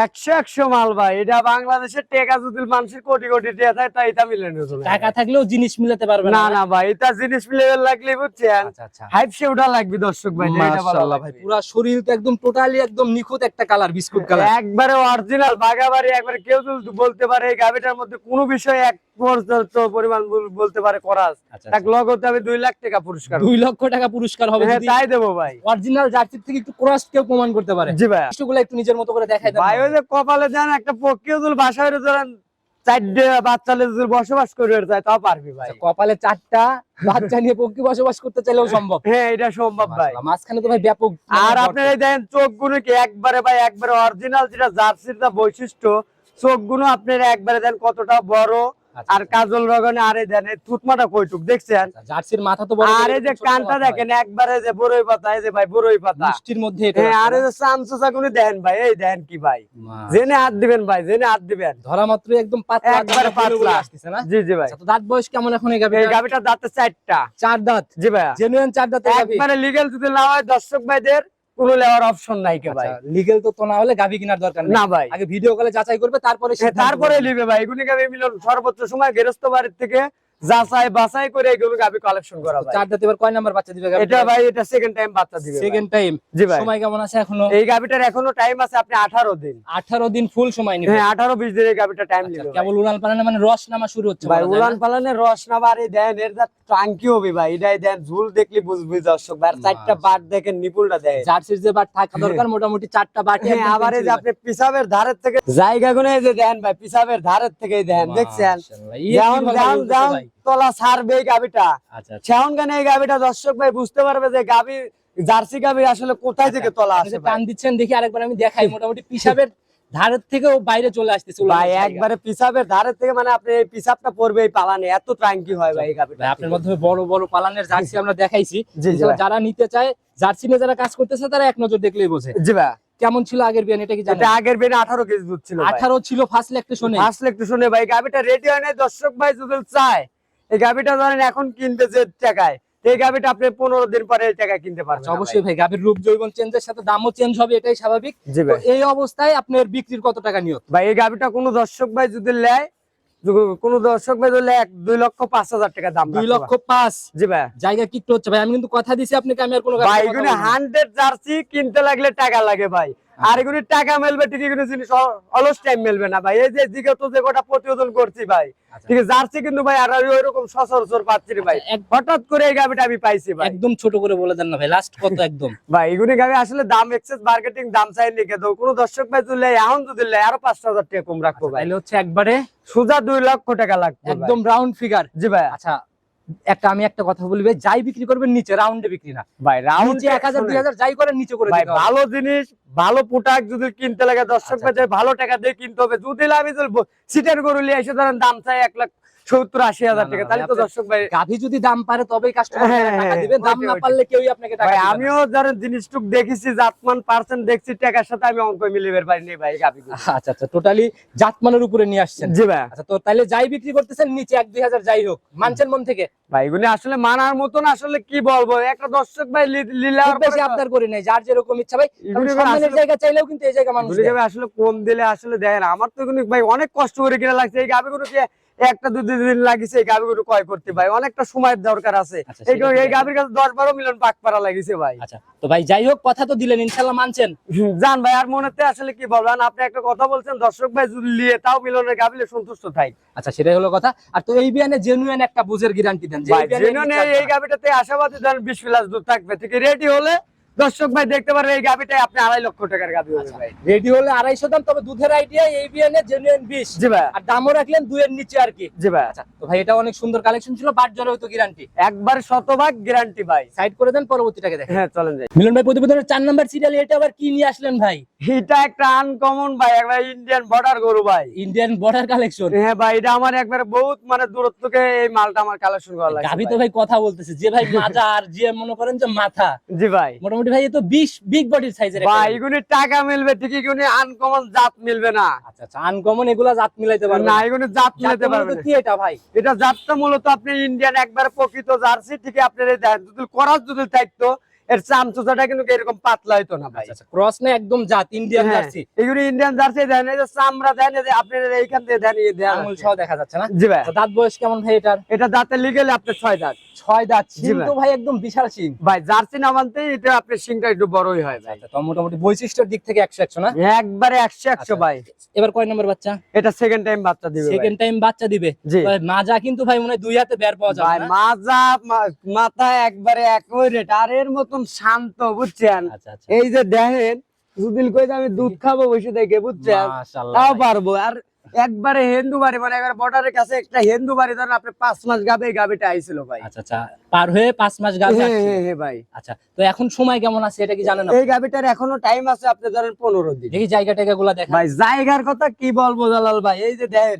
একশো একশো মাল ভাই। এটা বাংলাদেশের টেকা যদি মানুষের কোটি কোটি টাকা থাকে তাই এটা মিলে টাকা থাকলেও জিনিস মিলাতে পারবে না না ভাই। এটা জিনিস লাগলে বুঝছেন? আচ্ছা আচ্ছা। হাইপ সে ওটা লাগবে দর্শক ভাই মাশাআল্লাহ ভাই পুরো শরীর তো একদম টোটালি একদম নিখুঁত একটা কালার বিস্কুট কালার একবারে অরিজিনাল বাগাবাড়ি একবারে কেউ যদি বলতে পারে এই গাভিটার মধ্যে কোনো বিষয়ে এক পর্যন্ত পরিমাণ বল- বলতে পারে করাস এক লগতে আমি দুই লাখ টাকা পুরস্কার দুই লক্ষ টাকা পুরস্কার হবে হ্যাঁ তাই দেবো ভাই। অরিজিনাল জার্সির থেকে একটু ক্রস কেউ প্রমাণ করতে পারে। জি ভাই। একটু নিজের মতো করে দেখাই ভাই ওই যে কপালে যান একটা পক্ষীয় বাসা বাসায় ধরেন চারটে বাচ্চা বসবাস করে যায় তাও পারবি ভাই। আচ্ছা, কপালে চারটা বাচ্চা নিয়ে পক্ষী বসবাস করতে চাইলেও সম্ভব। হ্যাঁ এটা সম্ভব ভাই। মাঝখানে তো ভাই ব্যাপক আর আপনারা দেখেন চোখগুলো কি একবারে ভাই একবারে অরিজিনাল যেটা জার্সির যা বৈশিষ্ট্য চোখগুলো আপনারা একবারে দেন কতটা বড় আর কাজল রগনে আরে দেন এই থুতমাটা কইটুক দেখছেন? আচ্ছা, জার্সির মাথা তো বড় আর যে কানটা দেখেন একবারে যে বড়ই পাতা এই যে ভাই বড়ই পাতা। মিষ্টির মধ্যে এটা হ্যাঁ আর যে চামচা গুলো দেন ভাই এই দেন কি ভাই। জেনে হাত দিবেন ভাই জেনে হাত দিবেন। ধরা মাত্র একদম পাতলা একবারে পাতলা। আসতেছে না? জি জি ভাই। আচ্ছা, তো দাঁত বয়স কেমন এখন এই গাভী এই গাবিটার দাঁতে চারটা। চার দাঁত। জি ভাই জেনুইন চার দাঁত একবারে লিগেল যদি না হয় দর্শক ভাইদের কোনো লেওয়ার অপশন নাই কে ভাই। লিগেল তো তো না হলে গাভী কেনার দরকার না ভাই। আগে ভিডিও কলে যাচাই করবে তারপরে হ্যাঁ, তারপরে নিবে। লিবে ভাই। এগুলি গাবি মিলন সর্বোচ্চ সময় গেরস্ত বাড়ির থেকে যাচাই বাছাই করে এগুলো গাবি কালেকশন করা ভাই। চার দাঁত এবার কয় নাম্বার বাচ্চা দিবে এটা ভাই এটা সেকেন্ড টাইম বাচ্চা দিবে সেকেন্ড টাইম জি ভাই। সময় কেমন আছে এখনও? এই গাবিটার এখনও টাইম আছে আপনি আঠারো দিন। আঠারো দিন ফুল সময় নিবে। হ্যাঁ আঠারো বিশ দিন এই গাবিটা টাইম নিবে। কেবল উড়ান পালানে মানে রস নামা শুরু হচ্ছে ভাই উলান না? পালানের রস না বাড়ি দেন এর যা টাঙ্কি হবে ভাই এটাই দেন ঝুল দেখলি বুঝবি দর্শক ভাই চারটা বাট দেখেন নিপুলটা দেয়। জার্সির যে বাট থাকা দরকার মোটামুটি চারটা বাটি হ্যাঁ, আবার এই যে আপনি পিসাবের ধারের থেকে জায়গা গুনে এই যে দেন ভাই পিসাবের ধারের থেকে দেন দেখছেন? যেমন যেমন যেমন? তলা ছাড়বে এই গাবিটা। আচ্ছা আচ্ছা। গানে এই গাবিটা দর্শক ভাই বুঝতে পারবে যে গাবি জার্সি গাবি আসলে কোথায় থেকে তলা আসে টান দিচ্ছেন দেখি আরেকবার আমি দেখাই। মোটামুটি পিসাবের ধারের থেকেও বাইরে চলে আসতেছে উলানের ভাই একবারে পিসাবের ধারের থেকে মানে আপনি এই পিসাবটা পড়বে এই পালানে এত ট্রাঙ্কি হয় ভাই গাবিটা ভাই, আপনার মাধ্যমে বড় বড় পালানের জার্সি আমরা দেখাইছি। যারা নিতে চায় জার্সি নিয়ে যারা কাজ করতেছে তারা এক নজর দেখলেই বোঝে। জি ভাই। কেমন ছিল আগের বিয়ান এটা কি জানেন? এটা আগের বেনে আঠারো কেজি দুধ ছিল ভাই। আঠারো ছিল ফার্স্ট লেকটা শুনে আসলে একটু শুনে ভাই গাবিটা রেডি হয় নাই দর্শক ভাই যদি চায়। এই গাবিটা ধরেন এখন কিনতে যে টাকায় এই গাবিটা আপনি পনেরো দিন পরে এই টাকায় কিনতে পারবেন আচ্ছা, অবশ্যই ভাই গাভীর রূপ জৈবন চেঞ্জের সাথে দামও চেঞ্জ হবে এটাই স্বাভাবিক। এই অবস্থায় আপনার বিক্রির কত টাকা নিয়ত? ভাই এই গাবিটা কোনো দর্শক ভাই যদি নেয় কোনো দর্শক ভাই যদি এক দুই লক্ষ পাঁচ হাজার টাকা দাম দুই লক্ষ পাঁচ। জি ভাই। জায়গা কি হচ্ছে ভাই? আমি কিন্তু কথা দিছি আপনাকে আমি আর কোনো। হান্ড্রেড জার্সি কিনতে লাগলে টাকা লাগে ভাই। আর এগুলো টাকা মেলবে ঠিক এগুলো জিনিস অলস টাইম মেলবে না ভাই। এই যে দিকে তো যে কটা প্রতিবেদন করছি ভাই আচ্ছা। ঠিক আছে জার্সি কিন্তু ভাই আর ওই রকম সচরাচর পাচ্ছি ভাই। আচ্ছা, হঠাৎ করে এই গাবিটা আমি পাইছি ভাই। একদম ছোট করে বলে দেন না ভাই লাস্ট কত একদম? ভাই এগুলি গাবি আসলে দাম এক্সেস মার্কেটিং দাম চাই লিখে দাও। কোনো দর্শক ভাই তুললে এখন যদি আরও হাজার টাকা কম রাখব ভাই। হচ্ছে একবারে সোজা দুই লক্ষ টাকা লাগবে একদম রাউন্ড ফিগার জি ভাই। আচ্ছা একটা আমি একটা কথা বলবে যাই বিক্রি করবে নিচে রাউন্ডে বিক্রি না। ভাই রাউন্ডে এক হাজার দুই হাজার যাই করে নিচে করে ভাই ভালো জিনিস ভালো পোটাক যদি কিনতে লাগে দর্শক আচ্ছা, ভাই ভালো টাকা দিয়ে কিনতে হবে। যদি আমি সিটের গরু নিয়ে এসে ধরেন দাম চাই এক লাখ সত্তর আশি হাজার টাকা। তাহলে তো দর্শক ভাই গাভী যদি দাম পারে তবেই কাস্টমার হ্যাঁ, টাকা হ্যাঁ, দাম না পারলে কেউই আপনাকে টাকা ভাই আমিও জিনিসটুক দেখেছি জাতমান পার্সেন্ট দেখছি টাকার সাথে আমি অঙ্ক মিলিয়ে পারিনি ভাই আচ্ছা আচ্ছা টোটালি জাতমানের উপরে নিয়ে আসছেন। জি ভাই। আচ্ছা তো তাহলে যাই বিক্রি করতেছেন নিচে এক দুই হাজার যাই হোক মানছেন মন থেকে? ভাই এগুলি আসলে মানার মতন আসলে কি বলব? একটা দর্শক ভাই লি- লীলার খুব বেশি আবদার করি নাই যার যেরকম ইচ্ছা ভাই সম্মানের জায়গা চাইলেও কিন্তু এই জায়গা মানুষ আসলে কম দিলে আসলে দেয় না। আমার তো ভাই অনেক কষ্ট করে কিনা লাগছে। এই গাবিগুলো কি একটা দুই দিন লাগিছে এই গাবিগুলো ক্রয় করতে ভাই। অনেকটা সময়ের দরকার আছে। আচ্ছা, এই গাবির কাছে দশ বারো মিলিয়ন পাক পারা লাগিছে ভাই। আচ্ছা তো ভাই যাই হোক কথা তো দিলেন ইনশাল্লাহ মানছেন। জান ভাই আর মনেতে আসলে কি বলবেন? আপনি একটা কথা বলছেন দর্শক ভাই যদি লিয়ে তাও মিলনের গাবিলে সন্তুষ্ট থাই আচ্ছা সেটাই হলো কথা। আর তো এই বিয়ানে জেনুইন একটা বুঝের গ্যারান্টি দেন। ভাই এই জেনুইন গাবিটাতে আশাবাদী ধরেন বিশ প্লাস দুধ থাকবে। ঠিক রেডি হলে দর্শক ভাই দেখতে পারেন এই গাবিটাই আপনি আড়াই লক্ষ টাকার গাবি হবে ভাই। রেডি হলে আড়াইশো দাম তবে দুধের আইডিয়া এই বিয়ানে জেনুইন বিশ জি ভাই। আর দামও রাখলেন দুইয়ের নিচে আর কি। জি ভাই। আচ্ছা তো ভাই এটা অনেক সুন্দর কালেকশন ছিল বাট জ্বরে হয়তো গ্যারান্টি একবার শতভাগ গ্যারান্টি ভাই। সাইড করে দেন পরবর্তীটাকে দেখেন। হ্যাঁ চলেন যাই। মিলন ভাই প্রতিবেদনের চার নাম্বার সিরিয়াল এটা আবার কি নিয়ে আসলেন ভাই? এটা একটা আনকমন ভাই একবার ইন্ডিয়ান বর্ডার গরু ভাই। ইন্ডিয়ান বর্ডার কালেকশন হ্যাঁ ভাই এটা আমার একবার বহুত মানে দূরত্বকে এই মালটা আমার কালেকশন করা লাগে গাভি তো ভাই। ভাই কথা বলতেছে যে ভাই মাজা আর যে মনে করেন যে মাথা। জি ভাই। মোটামুটি ভাই তো বিগ বডির সাইজের ভাই এগুলি টাকা মিলবে ঠিকই এগুলি আনকমন জাত মিলবে না। আচ্ছা আচ্ছা আনকমন এগুলা জাত মিলাইতে পারবে না জাত মিলাইতে পারবে না। কি এটা ভাই? এটা জাতটা মূলত আপনি ইন্ডিয়ান একবার প্রকৃত জার্সি ঠিক আপনার করার যদি থাকতো এর চামচুচাটা কিন্তু এরকম পাতলা হইতো না ভাই। আচ্ছা ক্রস না একদম জাত ইন্ডিয়ান জার্সি? এগুলো ইন্ডিয়ান জার্সি দেন এই যে চামড়া দেন যে এইখান থেকে দেন এই দেন আঙুল সহ দেখা যাচ্ছে না? জি ভাই। আচ্ছা, দাঁত বয়স কেমন ভাই এটার? এটা দাঁতে লিগেলে আপনার ছয় দাঁত। ছয় দাঁত সিং ভাই। তো ভাই। একদম বিশাল সিং ভাই জার্সি না মানতে এটা আপনার সিংটা একটু বড়ই হয় ভাই। আচ্ছা, তো মোটামুটি বৈশিষ্ট্যের দিক থেকে একশো একশো না? একবারে একশো একশো আচ্ছা, ভাই। এবার কয় নম্বর বাচ্চা? এটা সেকেন্ড টাইম বাচ্চা দিবে সেকেন্ড টাইম বাচ্চা দিবে? মাজা কিন্তু ভাই মনে হয় দুই হাতে বের পাওয়া যায় ভাই মাজা মাথা একবারে একই রেট আর এর মতন শান্ত বুঝছেন? আচ্ছা আচ্ছা। এই যে দেখেন দুদিন কই আমি দুধ খাব বসে দেখে বুঝছেন? তাও পারব। আর একবারে হিন্দু বাড়ি মানে একবার বর্ডারের কাছে একটা হিন্দু বাড়ি ধরেন আপনি পাঁচ মাস গাবে এই গাবিটা আইছিল ভাই। আচ্ছা আচ্ছা। পার হয়ে পাঁচ মাস গাছ হ্যাঁ হ্যাঁ হ্যাঁ ভাই। আচ্ছা তো এখন সময় কেমন আছে? এটা কি জানেন এই গাবিটার এখনও টাইম আছে আপনি ধরেন পনেরো দিন। এই জায়গা টাইগা গুলা দেখা ভাই জায়গার কথা কি বলব জালাল ভাই? এই যে দেন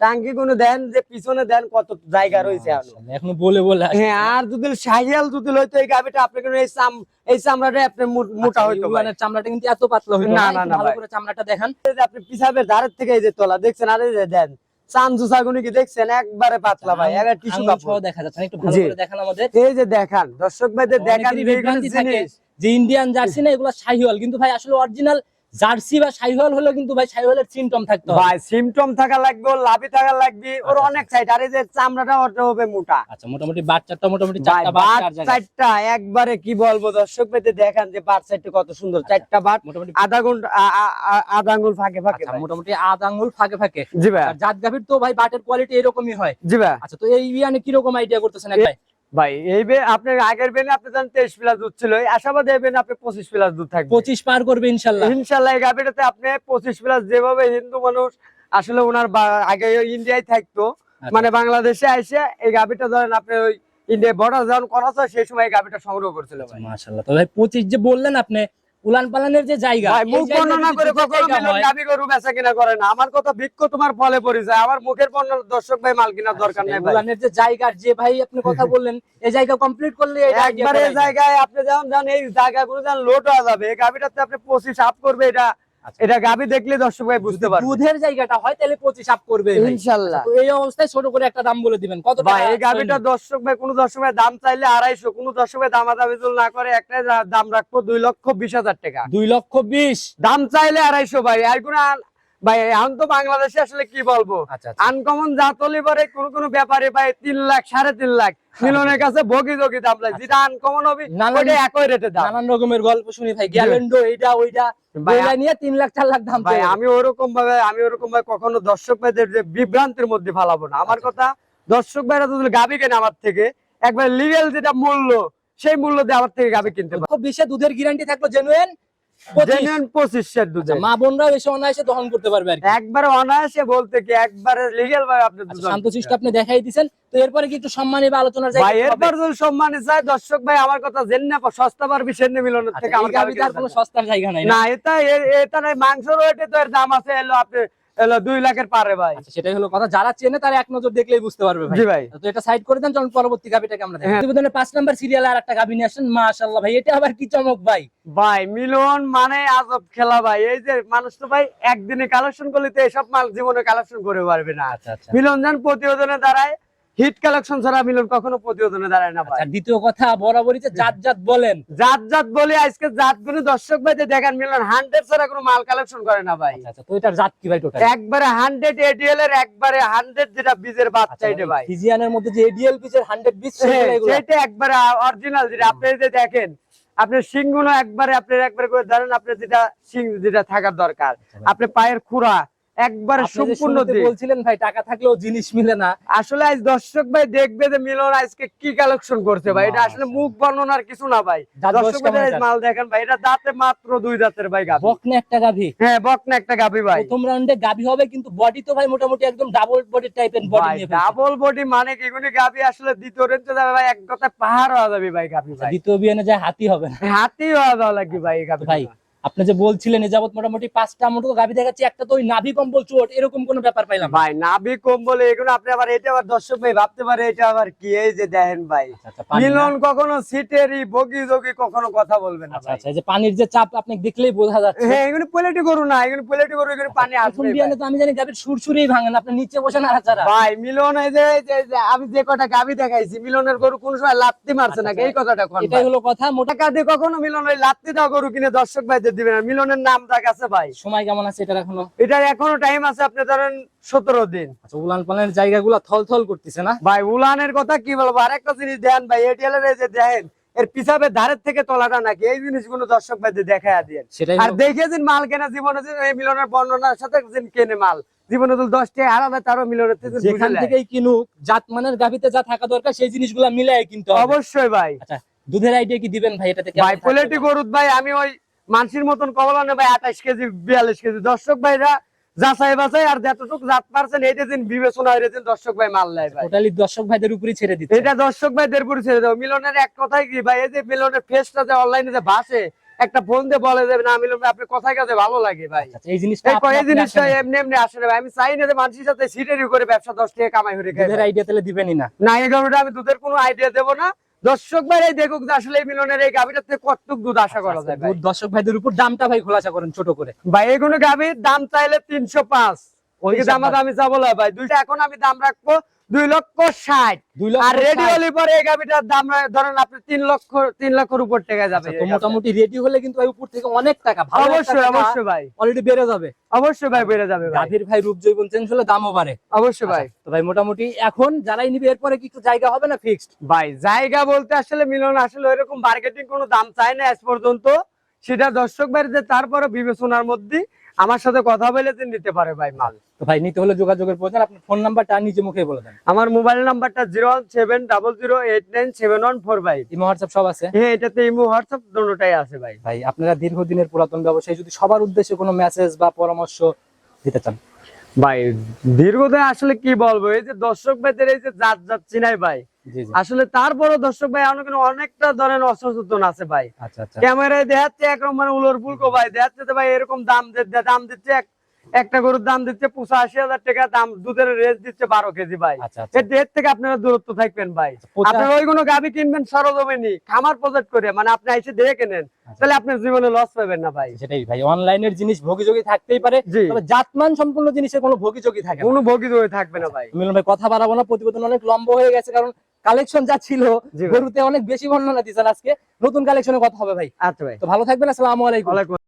টাঙ্কি কোনো দেন যে পিছনে দেন কত জায়গা রয়েছে এখনও। বলে বলে হ্যাঁ আর যদি সাহিয়াল যদি হইতো এই গাবিটা আপনি এই চাম এই চামড়াটা আপনি মোটা আচ্ছা, হইতো ভাই। ইউলানের চামড়াটা কিন্তু এত পাতলা হইতো না, না না, ভালো করে চামড়াটা দেখান। এই যে আপনি পিছাবের ধারের থেকে এই যে তোলা দেখছেন? আর এই যে দেন চামচু ছাগুনি কি দেখছেন? একবারে পাতলা ভাই একবার টিস্যু কাপড়। দেখা যাচ্ছে একটু ভালো করে দেখান আমাদের। এই যে দেখান দর্শক ভাইদের দেখান। যে ইন্ডিয়ান জার্সি না এগুলো শাহিওয়াল। কিন্তু ভাই আসলে অরিজিনাল জার্সি বা শাহিওয়াল হলেও কিন্তু ভাই শাহিওয়ালের সিমটম থাকতে ভাই সিমটম থাকা লাগবে ওর লাভি থাকা লাগবে ওর আচ্ছা, অনেক সাইড আর এই যে চামড়াটা হবে মোটা। আচ্ছা মোটামুটি বাচ্চাটা মোটামুটি চারটা বাট চারটা একবারে কি বলব দর্শক ভাইদের দেখান যে বাট সাইডটা কত সুন্দর চারটা বাট মোটামুটি আধা ঘণ্টা আধা আঙ্গুল ফাঁকে ফাঁকে আচ্ছা মোটামুটি আধ আঙ্গুল ফাঁকে ফাঁকে। জি ভাই। জাত গাভীর তো ভাই বাটের কোয়ালিটি এরকমই হয়। জি ভাই। আচ্ছা তো এই ইয়ানে কীরকম আইডিয়া করতেছেন ভাই? ভাই এই বে আপনার আগের বেনে আপনি জানেন তেইশ প্লাস দুধ ছিল আশাবাদ এই বেনে আপনি পঁচিশ প্লাস দুধ থাকবে। পঁচিশ পার করবে ইনশাল্লাহ। ইনশাল্লাহ এই গাভিটাতে আপনি পঁচিশ প্লাস যেভাবে হিন্দু মানুষ আসলে ওনার আগে ইন্ডিয়ায় থাকতো আচ্ছা। মানে বাংলাদেশে এসে এই গাভিটা ধরেন আপনি ওই ইন্ডিয়া বর্ডার যখন করা সেই সময় এই গাভিটা সংগ্রহ করছিল ভাই। মাশাল্লাহ তো ভাই পঁচিশ যে বললেন আপনি উলান পালানের যে জায়গা মুখ বর্ণনা করে কখনো গাভি গরু বেচা কিনা করে না। আমার কথা ভিক্ষ তোমার ফলে পরিচয় আমার মুখের বর্ণনা দর্শক ভাই মাল কিনার দরকার নাই উলানের যে জায়গা যে ভাই আপনি কথা বললেন এই জায়গা কমপ্লিট করলে একবার এই জায়গায় আপনি যেমন জানেন এই জায়গাগুলো যেন লোট হয়ে যাবে। এই গাবিটাতে আপনি পঁচিশ আপ করবে এটা। আচ্ছা। এটা গাবি দেখলে দর্শক ভাই বুঝতে পারবে। দুধের জায়গাটা হয় তাহলে পঁচিশ আপ করবে। ইনশাল্লাহ। তো এই অবস্থায় ছোট করে একটা দাম বলে দিবেন। কত ভাই এই গাবিটা দর্শক ভাই কোন দর্শক ভাই দাম চাইলে আড়াইশো কোন দর্শক ভাই দামাদামি যদি না করে একটা দাম রাখব দুই লক্ষ বিশ হাজার টাকা। দুই লক্ষ বিশ? দাম চাইলে আড়াইশো ভাই আর কোন ভাই এখন তো বাংলাদেশে আসলে কি বলব? আচ্ছা আচ্ছা। আনকমন জাত পরে কোন কোন ব্যাপারে ভাই তিন লাখ সাড়ে তিন লাখ। মিলনের কাছে বগি যোগি দাম লাগে যেটা আনকমন হবে নানান- একই রেটে দাম। নানান রকমের গল্প শুনি ভাই গ্যালেন্ডো এইটা ওইটা। নিয়ে তিন লাখ চার লাখ দাম ভাই আমি ওরকম ভাবে আমি ওরকম ভাবে কখনো দর্শক ভাইদের যে বিভ্রান্তির মধ্যে ফালাবো না। আমার কথা দর্শক ভাইরা যদি গাবি কেনে আমার থেকে একবার লিগেল যেটা মূল্য সেই মূল্য দিয়ে আমার থেকে গাবি কিনতে পারে লক্ষ বিশে দুধের গ্যারান্টি থাকল জেনুইন জেনুইন দুধে মা এসে অনায়াসে দহন করতে পারবে আর একবারে অনায়াসে বলতে কি একবারে লিগেল ভাবে আপনি আচ্ছা, আপনি দেখাই তো এরপরে কি একটু সম্মানী বা আলোচনার জায়গা ভাই এরপর যদি সম্মানে চাই দর্শক ভাই আমার কথা জেন না সস্তা পারবি সেনে মিলনের আচ্ছা, থেকে আমার কোনো কিনতে সস্তার জায়গা নাই না? না এটা এটা নাই মাংস রয়েছে তো এর দাম আছে এলো আপনি এলো দুই লাখের পারে ভাই। আচ্ছা, সেটাই হলো কথা। যারা চেনে তারা এক নজর দেখলেই বুঝতে পারবে ভাই। ভাই। তো এটা সাইড করে দেন চলুন পরবর্তী গাবিটাকে আমরা দেখি। হ্যাঁ। পাঁচ নাম্বার সিরিয়ালে আর একটা গাবি নিয়ে আসেন মাশাআল্লাহ ভাই এটা আবার কি চমক ভাই? ভাই মিলন মানে আজব খেলা ভাই। এই যে মানুষ তো ভাই একদিনে কালেকশন করলে তো এসব মাল জীবনে কালেকশন করে পারবে না। আচ্ছা আচ্ছা। মিলন যান প্রতিবেদনে দাঁড়ায় হিট কালেকশন ছাড়া মিলন কখনো প্রতিবেদনে দাঁড়ায় না ভাই। আচ্ছা দ্বিতীয় কথা বরাবরই যে জাত জাত বলেন। জাত জাত বলে আজকে জাতগুলো দর্শক ভাই দেখেন মিলন হান্ড্রেড ছাড়া কোনো মাল কালেকশন করে না ভাই। আচ্ছা আচ্ছা তো এটার জাত কি ভাই টোটাল একবারে হান্ড্রেড এডিএল এর একবারে হান্ড্রেড যেটা বীজের বাচ্চা এটা ভাই। ফিজিয়ানের মধ্যে যে এডিএল বীজের 100 বীজ হ্যাঁ, সেটা একবারে অরিজিনাল যেটা আপনি যে দেখেন আপনার সিংগুলো একবারে আপনার একবারে করে ধরেন আপনার যেটা সিং যেটা থাকার দরকার। আপনি পায়ের খুরা একবারে সম্পূর্ণ বলছিলেন ভাই টাকা থাকলেও জিনিস মিলে না। আসলে আজ দর্শক ভাই দেখবে যে মিলন আজকে কি কালেকশন করছে ভাই। এটা আসলে মুখ বর্ণনার কিছু না ভাই। দর্শক ভাই মাল দেখেন ভাই এটা দাঁতে মাত্র দুই দাঁতের ভাই গাভি। বকনে একটা গাভি? হ্যাঁ বকনা একটা গাভি ভাই। প্রথম রাউন্ডে গাভি হবে কিন্তু বডি তো ভাই মোটামুটি একদম ডাবল বডি টাইপের বডি নিয়ে। ডাবল বডি মানে কি? এগুলি গাভি আসলে দ্বিতীয় রেঞ্জে যাবে ভাই এক কথা পাহাড় হওয়া যাবে ভাই গাভি ভাই। দ্বিতীয় বিয়ানে যায় হাতি হবে না। হাতি হওয়া যাওয়া লাগবে ভাই গাভি ভাই আপনি যে বলছিলেন যাবত মোটামুটি পাঁচটা মতো গাভি দেখাচ্ছি একটা তো ওই নাভি কম্বল চোট এরকম কোনো ব্যাপার পাইলাম না। ভাই নাভি কম্বলে এগুলো আপনি আবার এটা আবার দর্শক ভাই ভাবতে পারে এটা আবার কি? এই যে দেখেন ভাই আচ্ছা, না? মিলন কখনো সিটেরই বগি যোগি কখনো কথা বলবে না আচ্ছা আচ্ছা এই যে পানির যে চাপ আপনি দেখলেই বোঝা যাচ্ছে। হ্যাঁ এগুলো প্লেটি করু না এগুলো প্লেটি করু এগুলো পানি প্রথম আসবে বিয়ানে তো আমি জানি গাভির সুরসুরেই ভাঙেন আপনি নিচে বসে নাড়াচাড়া। ভাই মিলন এই যে আমি যে কটা গাবি দেখাইছি মিলনের গরু কোন সময় লাত্তি মারছে না এই কথাটা কোন এটাই হলো কথা মোটা টাকা দিয়ে কখনো মিলন ওই লাত্তি দাও গরু কিনে দর্শক ভাইদের দিবে না মিলনের নাম ডাক আছে ভাই। সময় কেমন আছে এটার এখনও? এটার এখনও টাইম আছে আপনি ধরেন সতেরো দিন। আচ্ছা উলান পালানের জায়গাগুলো থল থল করতেছে না? ভাই উলানের কথা কি বলব? আরেকটা জিনিস দেন ভাই এটিএল এর এই যে দেখেন এর পিছাবে ধারের থেকে তলাটা নাকি? এই জিনিসগুলো দর্শক ভাইদের দেখা দিয়ে আর দেখে দিন মাল কেনা জীবনে এই মিলনের বর্ণনার সাথে দিন কেনে মাল। জীবনে তো দশ টাকা তারও মিলনের যেখান থেকেই কিনুক জাত মানের গাভিতে যা থাকা দরকার সেই জিনিসগুলো মিলাই কিনতে হবে। অবশ্যই ভাই। আচ্ছা দুধের আইডিয়া কি দিবেন ভাই এটাতে? ভাই থাকবে? কোয়ালিটি গরুত ভাই আমি ওই মানসির মতন কবলানে ভাই আঠাশ কেজি বিয়াল্লিশ কেজি। দর্শক ভাইরা যাচাই বাছাই আর যতটুকু জাত পারছেন এইটা দিন বিবেচনা দর্শক ভাই টোটালি দর্শক ভাইদের উপরই ছেড়ে দিচ্ছে। এটা দর্শক ভাইদের পুরো ছেড়ে দাও মিলনের এক কথাই কি ভাই এই যে মিলনের ফেসটা যে অনলাইনে যে ভাসে একটা ফোন দিয়ে বলে দেবে না মিলন ভাই, আপনার কথাই কাছে ভালো লাগে ভাই। আচ্ছা, এই জিনিসটা এই আপনি- এই আপনি জিনিসটা এমনি এমনি আসে ভাই। আমি চাই না যে মানুষের সাথে সিটেরই করে ব্যবসা দশ টাকা কামাই হয়ে খাই আইডিয়া তাহলে দিবেনই না। না এই গরুটা আমি দুধের কোনো আইডিয়া দেবো না। দর্শক ভাই দেখুক যে আসলে এই মিলনের এই গাভীটা থেকে কতটুক দুধ আশা করা যায় ভাই? দুধ দর্শক ভাইদের উপর দামটা ভাই খোলাসা করেন ছোট করে। ভাই এগুলো গাভীর দাম চাইলে তিনশো পাঁচ। ওই দাম আমি যাব না ভাই দুইটা এখন আমি দাম রাখব। দুই লক্ষ ষাট। আর রেডি হলে পরে এই গাভিটার দাম ধরেন আপনি তিন লক্ষ তিন লক্ষর উপর টাকা যাবে আচ্ছা, তো মোটামুটি রেডি হলে কিন্তু ভাই উপর থেকে অনেক টাকা ভালো অবশ্যই অবশ্যই ভাই। অলরেডি বেড়ে যাবে। অবশ্যই ভাই বেড়ে যাবে ভাই। গাভীর ভাই রূপ জৈবন চেঞ্জ হলে দামও বাড়ে। অবশ্যই ভাই। তো ভাই মোটামুটি এখন যারাই নিবে এরপরে কি একটু জায়গা হবে না ফিক্সড ভাই জায়গা বলতে আসলে মিলন আসলে ওইরকম মার্কেটিং কোনো দাম চায় না আজ পর্যন্ত। সেটা দর্শক ভাইদের তারপরে বিবেচনার মধ্যে। আমার সাথে কথা বলে তিনি নিতে পারে ভাই মাল। তো ভাই নিতে হলে যোগাযোগের প্রয়োজন আপনার ফোন নাম্বারটা নিজে মুখে বলে দেন। আমার মোবাইল নাম্বারটা zero one seven double zero eight nine seven one four ভাই। ইমো হোয়াটসঅ্যাপ সব আছে? হ্যাঁ এটাতে ইমো হোয়াটসঅ্যাপ দুটোটাই আছে ভাই। ভাই আপনারা দীর্ঘদিনের পুরাতন ব্যবসায়ী যদি সবার উদ্দেশ্যে কোনো মেসেজ বা পরামর্শ দিতে চান ভাই দীর্ঘদিন আসলে কি বলব এই যে দর্শক ভাইদের এই যে জাত জাত চিনাই ভাই আসলে তারপরও দর্শক ভাই অনেক অনেকটা ধরেন অসচেতন আছে ভাই। আচ্ছা আচ্ছা। ক্যামেরায় দেখাচ্ছে একরকম মানে উলোর ফুলকো ভাই দেখাচ্ছে ভাই এরকম দাম দাম দিচ্ছে একটা গরুর দাম দিচ্ছে পঁচাশি হাজার টাকা দাম দুধের রেস দিচ্ছে বারো কেজি ভাই। আচ্ছা আচ্ছা। এর থেকে আপনারা দূরত্ব থাকবেন ভাই। আপনারা ওই কোনো গাবি কিনবেন সরজমিনি খামার প্রজেক্ট করে মানে আপনি এসে দেখে কেনেন আচ্ছা। তাহলে আপনার জীবনে লস পাবেন না ভাই। সেটাই ভাই অনলাইনের জিনিস ভোগীযোগী থাকতেই পারে তবে জাতমান সম্পূর্ণ জিনিসের কোনো ভোগীযোগী থাকে না। কোনো ভোগিত থাকবে না ভাই। মিলন ভাই কথা বাড়াবো না প্রতিবেদন অনেক লম্বা হয়ে গেছে কারণ কালেকশন যা ছিল গরুতে অনেক বেশি বর্ণনা দিচ্ছেন আজকে। নতুন কথা হবে ভাই। আচ্ছা ভাই। তো ভালো থাকবেন আসসালামু আলাইকুম।